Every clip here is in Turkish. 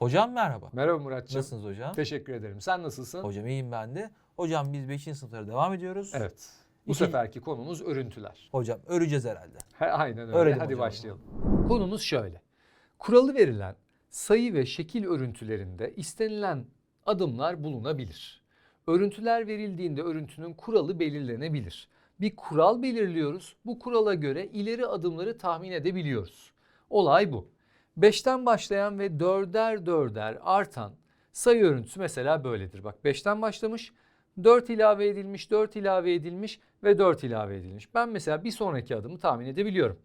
Hocam merhaba. Merhaba Muratçım. Nasılsınız hocam? Teşekkür ederim. Sen nasılsın? Hocam iyiyim ben de. Hocam biz 5. sınıflara devam ediyoruz. Evet. Bu İki- seferki konumuz örüntüler. Hocam öreceğiz herhalde. He, aynen öyle. Öğretim Hadi hocam. başlayalım. Konumuz şöyle. Kuralı verilen sayı ve şekil örüntülerinde istenilen adımlar bulunabilir. Örüntüler verildiğinde örüntünün kuralı belirlenebilir. Bir kural belirliyoruz. Bu kurala göre ileri adımları tahmin edebiliyoruz. Olay bu. 5'ten başlayan ve dörder dörder artan sayı örüntüsü mesela böyledir. Bak 5'ten başlamış, 4 ilave edilmiş, 4 ilave edilmiş ve 4 ilave edilmiş. Ben mesela bir sonraki adımı tahmin edebiliyorum.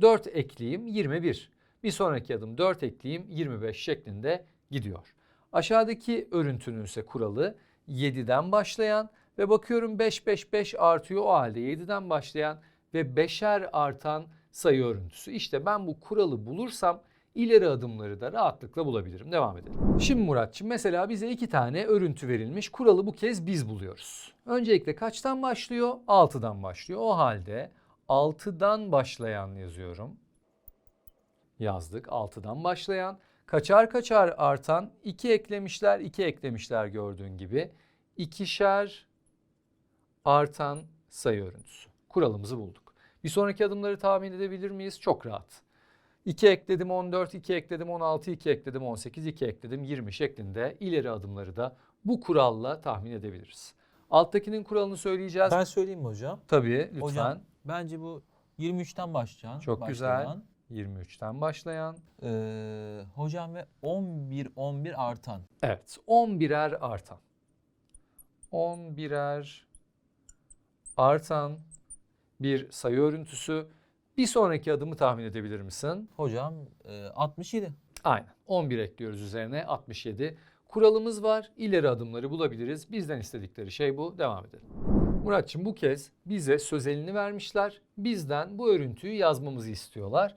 4 ekleyeyim 21. Bir sonraki adım 4 ekleyeyim 25 şeklinde gidiyor. Aşağıdaki örüntünün ise kuralı 7'den başlayan ve bakıyorum 5 5 5 artıyor o halde 7'den başlayan ve 5'er artan sayı örüntüsü. İşte ben bu kuralı bulursam ileri adımları da rahatlıkla bulabilirim. Devam edelim. Şimdi Muratçım mesela bize iki tane örüntü verilmiş. Kuralı bu kez biz buluyoruz. Öncelikle kaçtan başlıyor? 6'dan başlıyor. O halde 6'dan başlayan yazıyorum. Yazdık 6'dan başlayan. Kaçar kaçar artan 2 eklemişler 2 eklemişler gördüğün gibi. ikişer artan sayı örüntüsü. Kuralımızı bulduk. Bir sonraki adımları tahmin edebilir miyiz? Çok rahat. 2 ekledim 14, 2 ekledim 16, 2 ekledim 18, 2 ekledim 20 şeklinde ileri adımları da bu kuralla tahmin edebiliriz. Alttakinin kuralını söyleyeceğiz. Ben söyleyeyim mi hocam? Tabii lütfen. Hocam bence bu 23'ten başlayan. Çok başlayan, 23'ten başlayan. eee, hocam ve 11 11 artan. Evet 11'er artan. 11'er artan bir sayı örüntüsü. Bir sonraki adımı tahmin edebilir misin? Hocam eee, 67. Aynen. 11 ekliyoruz üzerine 67. Kuralımız var. İleri adımları bulabiliriz. Bizden istedikleri şey bu. Devam edelim. Muratçım bu kez bize sözelini vermişler. Bizden bu örüntüyü yazmamızı istiyorlar.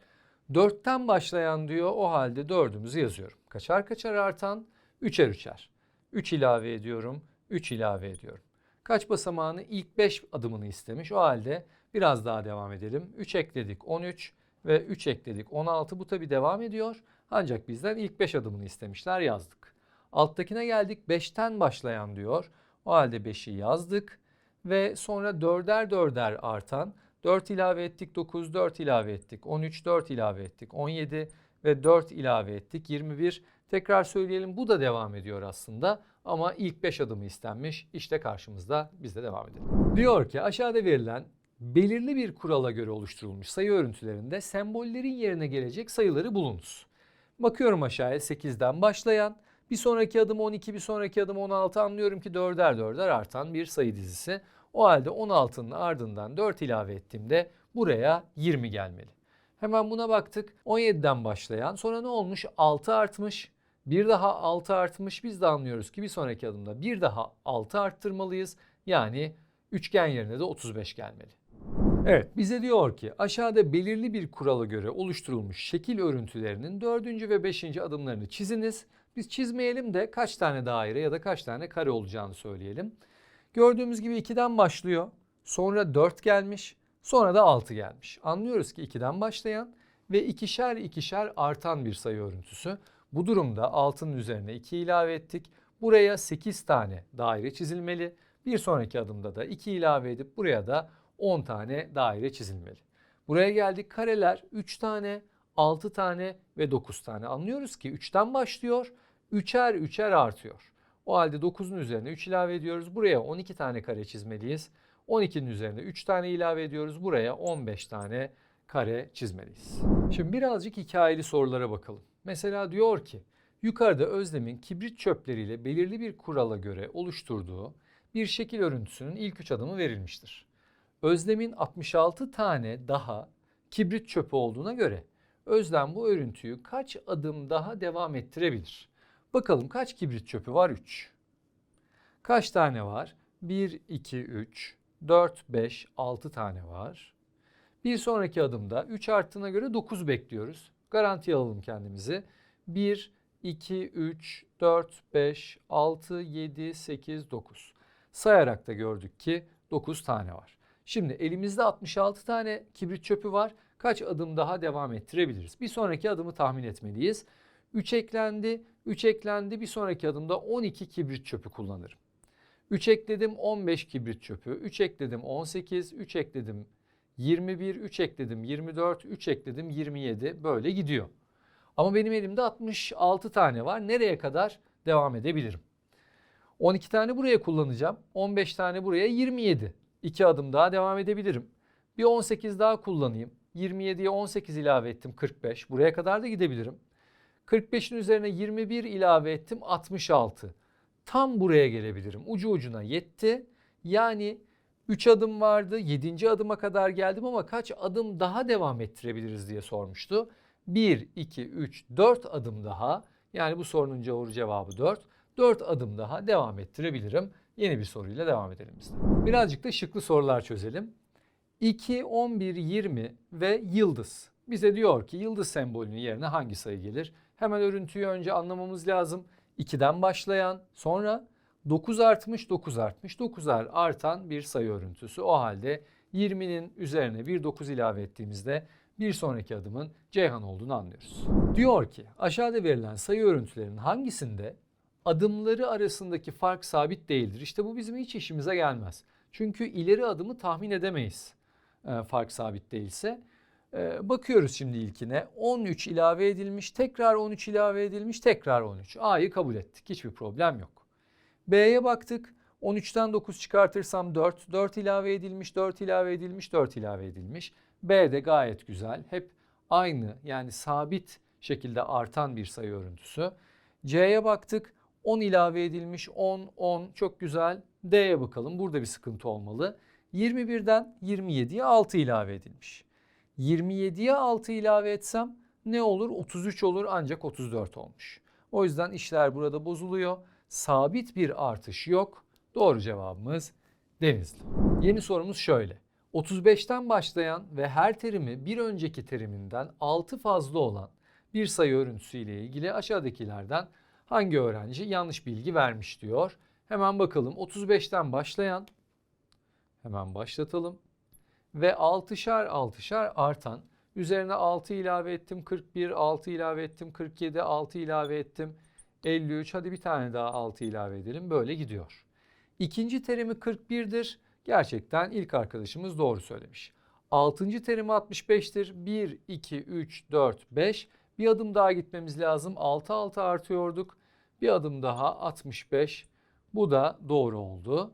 4'ten başlayan diyor. O halde 4'ümüzü yazıyorum. Kaçar kaçar artan? 3'er 3'er. 3 ilave ediyorum. 3 ilave ediyorum. Kaç basamağını? ilk 5 adımını istemiş. O halde biraz daha devam edelim. 3 ekledik 13 ve 3 ekledik 16. Bu tabi devam ediyor. Ancak bizden ilk 5 adımını istemişler yazdık. Alttakine geldik 5'ten başlayan diyor. O halde 5'i yazdık ve sonra dörder dörder artan 4 ilave ettik 9, 4 ilave ettik 13, 4 ilave ettik 17 ve 4 ilave ettik 21. Tekrar söyleyelim bu da devam ediyor aslında ama ilk 5 adımı istenmiş. İşte karşımızda biz de devam edelim. Diyor ki aşağıda verilen belirli bir kurala göre oluşturulmuş sayı örüntülerinde sembollerin yerine gelecek sayıları bulunuz. Bakıyorum aşağıya 8'den başlayan, bir sonraki adım 12, bir sonraki adım 16 anlıyorum ki dörder dörder artan bir sayı dizisi. O halde 16'nın ardından 4 ilave ettiğimde buraya 20 gelmeli. Hemen buna baktık. 17'den başlayan sonra ne olmuş? 6 artmış. Bir daha 6 artmış. Biz de anlıyoruz ki bir sonraki adımda bir daha 6 arttırmalıyız. Yani üçgen yerine de 35 gelmeli. Evet bize diyor ki aşağıda belirli bir kurala göre oluşturulmuş şekil örüntülerinin dördüncü ve beşinci adımlarını çiziniz. Biz çizmeyelim de kaç tane daire ya da kaç tane kare olacağını söyleyelim. Gördüğümüz gibi 2'den başlıyor. Sonra 4 gelmiş. Sonra da 6 gelmiş. Anlıyoruz ki 2'den başlayan ve ikişer ikişer artan bir sayı örüntüsü. Bu durumda 6'nın üzerine 2 ilave ettik. Buraya 8 tane daire çizilmeli. Bir sonraki adımda da 2 ilave edip buraya da 10 tane daire çizilmeli. Buraya geldik kareler 3 tane, 6 tane ve 9 tane. Anlıyoruz ki 3'ten başlıyor, 3'er 3'er artıyor. O halde 9'un üzerine 3 ilave ediyoruz. Buraya 12 tane kare çizmeliyiz. 12'nin üzerine 3 tane ilave ediyoruz. Buraya 15 tane kare çizmeliyiz. Şimdi birazcık hikayeli sorulara bakalım. Mesela diyor ki yukarıda Özlem'in kibrit çöpleriyle belirli bir kurala göre oluşturduğu bir şekil örüntüsünün ilk 3 adımı verilmiştir. Özlem'in 66 tane daha kibrit çöpü olduğuna göre Özlem bu örüntüyü kaç adım daha devam ettirebilir? Bakalım kaç kibrit çöpü var? 3. Kaç tane var? 1, 2, 3, 4, 5, 6 tane var. Bir sonraki adımda 3 arttığına göre 9 bekliyoruz. Garanti alalım kendimizi. 1, 2, 3, 4, 5, 6, 7, 8, 9. Sayarak da gördük ki 9 tane var. Şimdi elimizde 66 tane kibrit çöpü var. Kaç adım daha devam ettirebiliriz? Bir sonraki adımı tahmin etmeliyiz. 3 eklendi. 3 eklendi bir sonraki adımda 12 kibrit çöpü kullanırım. 3 ekledim 15 kibrit çöpü, 3 ekledim 18, 3 ekledim 21, 3 ekledim 24, 3 ekledim 27 böyle gidiyor. Ama benim elimde 66 tane var. Nereye kadar devam edebilirim? 12 tane buraya kullanacağım. 15 tane buraya 27. 2 adım daha devam edebilirim. Bir 18 daha kullanayım. 27'ye 18 ilave ettim 45. Buraya kadar da gidebilirim. 45'in üzerine 21 ilave ettim 66. Tam buraya gelebilirim. Ucu ucuna yetti. Yani 3 adım vardı. 7. adıma kadar geldim ama kaç adım daha devam ettirebiliriz diye sormuştu. 1, 2, 3, 4 adım daha. Yani bu sorunun cevabı 4. 4 adım daha devam ettirebilirim. Yeni bir soruyla devam edelim biz. Birazcık da şıklı sorular çözelim. 2, 11, 20 ve yıldız. Bize diyor ki yıldız sembolünün yerine hangi sayı gelir? Hemen örüntüyü önce anlamamız lazım. 2'den başlayan sonra 9 artmış 9 artmış 9'ar artan bir sayı örüntüsü. O halde 20'nin üzerine bir 9 ilave ettiğimizde bir sonraki adımın Ceyhan olduğunu anlıyoruz. Diyor ki aşağıda verilen sayı örüntülerinin hangisinde adımları arasındaki fark sabit değildir? İşte bu bizim hiç işimize gelmez. Çünkü ileri adımı tahmin edemeyiz e, fark sabit değilse. E, bakıyoruz şimdi ilkine 13 ilave edilmiş tekrar 13 ilave edilmiş tekrar 13. A'yı kabul ettik hiçbir problem yok. B'ye baktık 13'ten 9 çıkartırsam 4 4 ilave edilmiş 4 ilave edilmiş 4 ilave edilmiş. B de gayet güzel hep aynı yani sabit şekilde artan bir sayı örüntüsü. C'ye baktık 10 ilave edilmiş 10 10 çok güzel. D'ye bakalım burada bir sıkıntı olmalı. 21'den 27'ye 6 ilave edilmiş. 27'ye 6 ilave etsem ne olur? 33 olur ancak 34 olmuş. O yüzden işler burada bozuluyor. Sabit bir artış yok. Doğru cevabımız Denizli. Yeni sorumuz şöyle. 35'ten başlayan ve her terimi bir önceki teriminden 6 fazla olan bir sayı örüntüsü ile ilgili aşağıdakilerden hangi öğrenci yanlış bilgi vermiş diyor. Hemen bakalım 35'ten başlayan hemen başlatalım ve 6'şar 6'şar artan üzerine 6 ilave ettim 41 6 ilave ettim 47 6 ilave ettim 53 hadi bir tane daha 6 ilave edelim böyle gidiyor. İkinci terimi 41'dir. Gerçekten ilk arkadaşımız doğru söylemiş. Altıncı terimi 65'tir. 1, 2, 3, 4, 5. Bir adım daha gitmemiz lazım. 6, 6 artıyorduk. Bir adım daha 65. Bu da doğru oldu.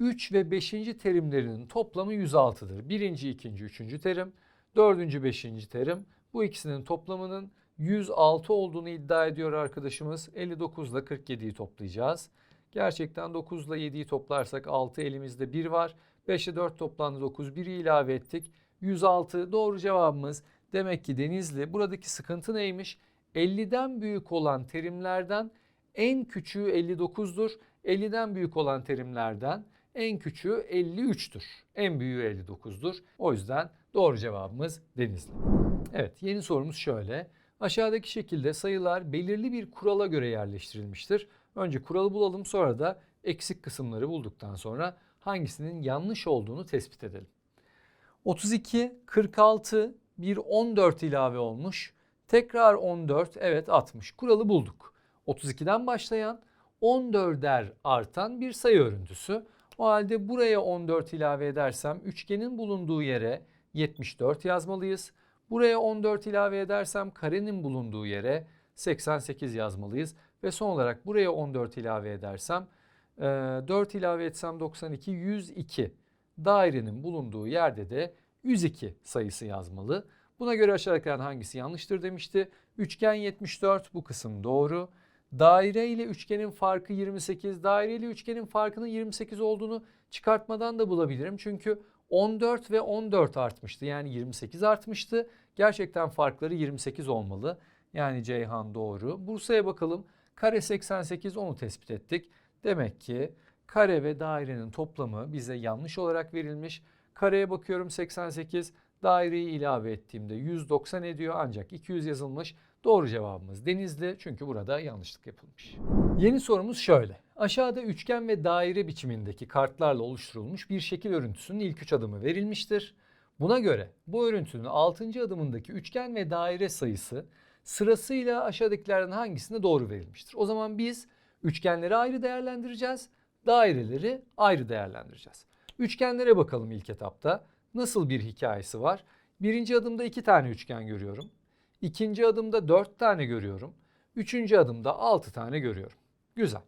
3 ve 5. terimlerinin toplamı 106'dır. Birinci, ikinci, üçüncü terim. Dördüncü, beşinci terim. Bu ikisinin toplamının 106 olduğunu iddia ediyor arkadaşımız. 59 ile 47'yi toplayacağız. Gerçekten 9 ile 7'yi toplarsak 6 elimizde 1 var. 5 ile 4 toplandı 9. 1'i ilave ettik. 106 doğru cevabımız. Demek ki Denizli buradaki sıkıntı neymiş? 50'den büyük olan terimlerden en küçüğü 59'dur. 50'den büyük olan terimlerden en küçüğü 53'tür. En büyüğü 59'dur. O yüzden doğru cevabımız Denizli. Evet yeni sorumuz şöyle. Aşağıdaki şekilde sayılar belirli bir kurala göre yerleştirilmiştir. Önce kuralı bulalım sonra da eksik kısımları bulduktan sonra hangisinin yanlış olduğunu tespit edelim. 32, 46, bir 14 ilave olmuş. Tekrar 14, evet 60. Kuralı bulduk. 32'den başlayan 14'er artan bir sayı örüntüsü. O halde buraya 14 ilave edersem üçgenin bulunduğu yere 74 yazmalıyız. Buraya 14 ilave edersem karenin bulunduğu yere 88 yazmalıyız. Ve son olarak buraya 14 ilave edersem 4 ilave etsem 92 102 dairenin bulunduğu yerde de 102 sayısı yazmalı. Buna göre aşağıdakilerden hangisi yanlıştır demişti. Üçgen 74 bu kısım doğru. Daire ile üçgenin farkı 28. Daire ile üçgenin farkının 28 olduğunu çıkartmadan da bulabilirim. Çünkü 14 ve 14 artmıştı. Yani 28 artmıştı. Gerçekten farkları 28 olmalı. Yani Ceyhan doğru. Bursa'ya bakalım. Kare 88 onu tespit ettik. Demek ki kare ve dairenin toplamı bize yanlış olarak verilmiş. Kareye bakıyorum 88. Daireyi ilave ettiğimde 190 ediyor ancak 200 yazılmış. Doğru cevabımız Denizli çünkü burada yanlışlık yapılmış. Yeni sorumuz şöyle. Aşağıda üçgen ve daire biçimindeki kartlarla oluşturulmuş bir şekil örüntüsünün ilk üç adımı verilmiştir. Buna göre bu örüntünün 6. adımındaki üçgen ve daire sayısı sırasıyla aşağıdakilerden hangisinde doğru verilmiştir? O zaman biz üçgenleri ayrı değerlendireceğiz, daireleri ayrı değerlendireceğiz. Üçgenlere bakalım ilk etapta. Nasıl bir hikayesi var? Birinci adımda iki tane üçgen görüyorum. İkinci adımda dört tane görüyorum. Üçüncü adımda altı tane görüyorum. Güzel.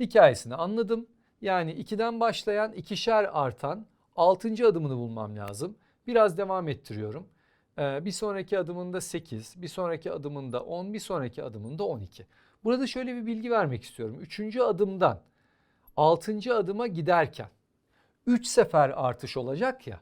Hikayesini anladım. Yani 2'den başlayan ikişer artan 6. adımını bulmam lazım. Biraz devam ettiriyorum. Ee, bir sonraki adımında 8, bir sonraki adımında 10, bir sonraki adımında 12. Burada şöyle bir bilgi vermek istiyorum. Üçüncü adımdan 6. adıma giderken 3 sefer artış olacak ya.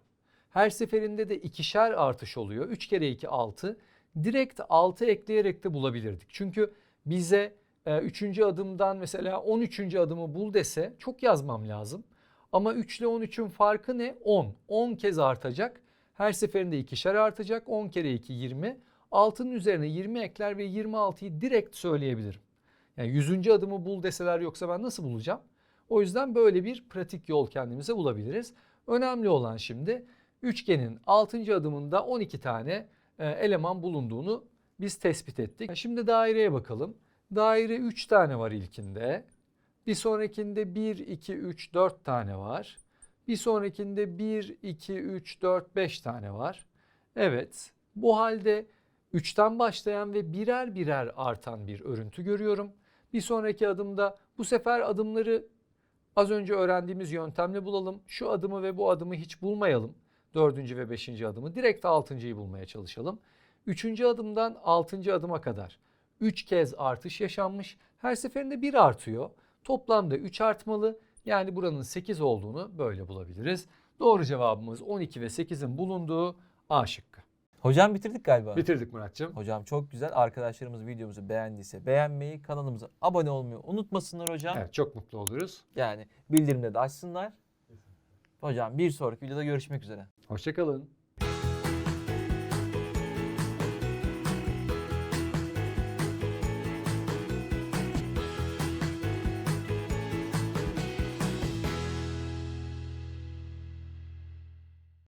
Her seferinde de ikişer artış oluyor. 3 kere 2 6. Direkt 6 ekleyerek de bulabilirdik. Çünkü bize 3. adımdan mesela 13. adımı bul dese çok yazmam lazım. Ama 3 ile 13'ün farkı ne? 10. 10 kez artacak. Her seferinde ikişer artacak. 10 kere 2 20. 6'nın üzerine 20 ekler ve 26'yı direkt söyleyebilirim. Yani 100. adımı bul deseler yoksa ben nasıl bulacağım? O yüzden böyle bir pratik yol kendimize bulabiliriz. Önemli olan şimdi üçgenin 6. adımında 12 tane e, eleman bulunduğunu biz tespit ettik. Şimdi daireye bakalım. Daire 3 tane var ilkinde. Bir sonrakinde 1, 2, 3, 4 tane var. Bir sonrakinde 1, 2, 3, 4, 5 tane var. Evet bu halde 3'ten başlayan ve birer birer artan bir örüntü görüyorum. Bir sonraki adımda bu sefer adımları az önce öğrendiğimiz yöntemle bulalım. Şu adımı ve bu adımı hiç bulmayalım. Dördüncü ve beşinci adımı direkt altıncıyı bulmaya çalışalım. Üçüncü adımdan altıncı adıma kadar 3 kez artış yaşanmış. Her seferinde 1 artıyor. Toplamda 3 artmalı. Yani buranın 8 olduğunu böyle bulabiliriz. Doğru cevabımız 12 ve 8'in bulunduğu A şıkkı. Hocam bitirdik galiba. Bitirdik Muratcığım. Hocam çok güzel. Arkadaşlarımız videomuzu beğendiyse beğenmeyi, kanalımıza abone olmayı unutmasınlar hocam. Evet çok mutlu oluruz. Yani bildirimleri de açsınlar. Hocam bir sonraki videoda görüşmek üzere. Hoşçakalın.